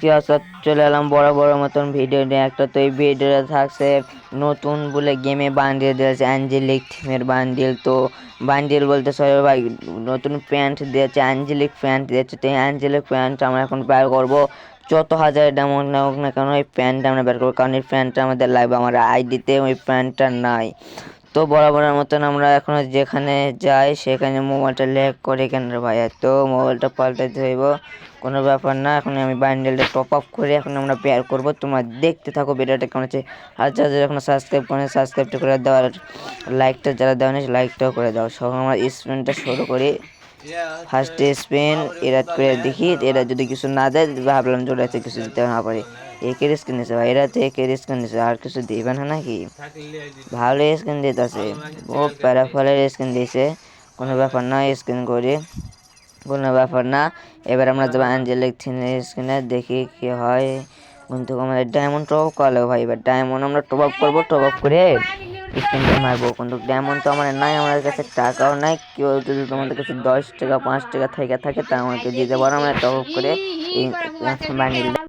কি চলে এলাম বড় বড় মতন ভিডিও নিয়ে। একটা তো এই ভিডিওটা থাকছে নতুন বলে গেমে বান্ডিল দিয়েছে অ্যাঞ্জেলিক থিমের বান্ডিল তো বান্ডিল বলতে সবাই ভাই, নতুন প্যান্ট দিয়েছে অ্যাঞ্জেলিক প্যান্ট দিয়েছে। তো এই অ্যাঞ্জেলিক প্যান্ট আমরা এখন বের করব। যত হাজার ডায়মন্ড না হোক না কেন, এই প্যান্টটা আমরা বের করব। কারণ এই প্যান্টটা আমাদের লাগবে আমার আইডিতে ওই প্যান্টটা নাই। তো বরাবরের মতন আমরা এখন যেখানে যাই, সেখানে মোবাইলটা ল্যাগ করে কেন ভাইয়া তো মোবাইলটা পাল্টে ধরব কোনো ব্যাপার না। এখন আমি বান্ডেলটা টপ আপ করে এখন আমরা পেয়ার করব। তোমরা দেখতে থাকো ভিডিওটা কেমন আছে আর যারা যারা এখন সাবস্ক্রাইব করে সাবস্ক্রাইবটা করে দাও। আর লাইকটা যারা দেওয়া নেই লাইকটাও করে দাও। সব আমরা স্টুডেন্টটা শুরু করি। ফার্স্ট স্পিন এরা করে দেখি এরা যদি কিছু না দেয় ভাবলাম যে ওরা কিছু দিতে না পারে। একের স্ক্রিন দিছে ভাই এরা তো একের স্ক্রিন দিছে আর কিছু দিবে না নাকি? ভালো স্ক্রিন দিতেছে ও প্যারাফলের স্ক্রিন দিয়েছে কোনো ব্যাপার না স্ক্রিন করে কোনো ব্যাপার না। এবার আমরা যাব অ্যাঞ্জেলিক থিনের স্ক্রিনে দেখি কি হয়। কিন্তু আমাদের ডায়মন্ড টপ আপ করা ভাই এবার ডায়মন্ড আমরা টপ আপ করব টপ আপ করে স্ক্রিনটা মারবো কিন্তু তেমন তো আমার নাই আমার কাছে টাকাও নাই। কেউ যদি তোমাদের কাছে দশ টাকা পাঁচ টাকা থেকে থাকে তা আমাকে দিতে পারো আমরা টপ করে